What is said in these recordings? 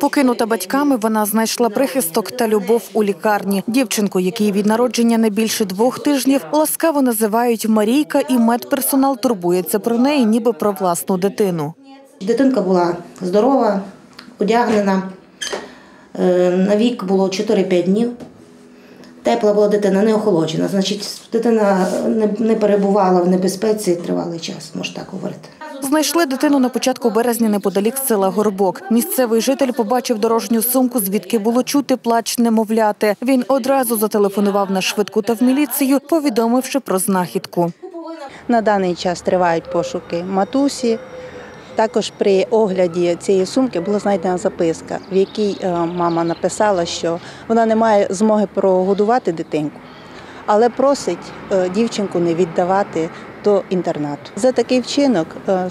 Покинута батьками, вона знайшла прихисток та любов у лікарні. Дівчинку, якій від народження не більше двох тижнів, ласкаво називають Марійка, і медперсонал турбується про неї, ніби про власну дитину. Дитинка була здорова, одягнена. Е, На вік було 4-5 днів. Тепла була дитина, не охолоджена. Значить, дитина не, не перебувала в небезпеці тривалий час, можна так говорити. Знайшли дитину на початку березня неподалік села Горбок. Місцевий житель побачив дорожню сумку, звідки було чути плач немовляти. Він одразу зателефонував на швидку та в міліцію, повідомивши про знахідку. На даний час тривають пошуки матусі. Також при огляді цієї сумки була знайдена записка, в якій е, мама написала, що вона не має змоги прогодувати дитинку, але просить е, дівчинку не віддавати до інтернату. За такий вчинок е,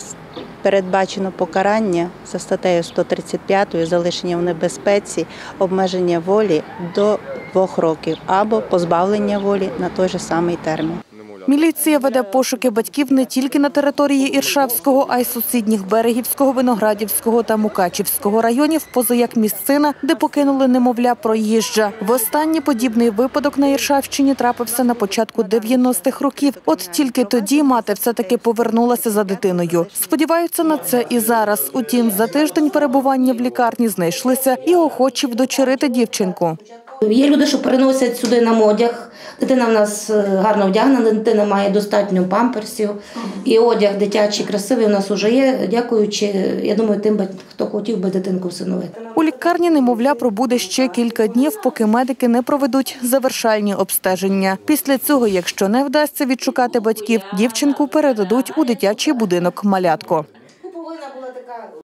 передбачено покарання за статтею 135 залишення в небезпеці, обмеження волі до двох років або позбавлення волі на той же самий термін. Міліція веде пошуки батьків не тільки на території Іршавського, а й сусідніх Берегівського, Виноградівського та Мукачівського районів, поза як місцина, де покинули немовля проїжджа. Востаннє подібний випадок на Іршавщині трапився на початку 90-х років. От тільки тоді мати все-таки повернулася за дитиною. Сподіваються на це і зараз. Утім, за тиждень перебування в лікарні знайшлися і охочі вдочерити дівчинку. Є люди, що переносять сюди нам одяг. Дитина в нас е, гарно вдягнена, дитина має достатньо памперсів. І одяг дитячий, красивий у нас вже є, дякуючи, я думаю, тим, хто хотів би дитинку всиновити. У лікарні немовля пробуде ще кілька днів, поки медики не проведуть завершальні обстеження. Після цього, якщо не вдасться відшукати батьків, дівчинку передадуть у дитячий будинок малятко.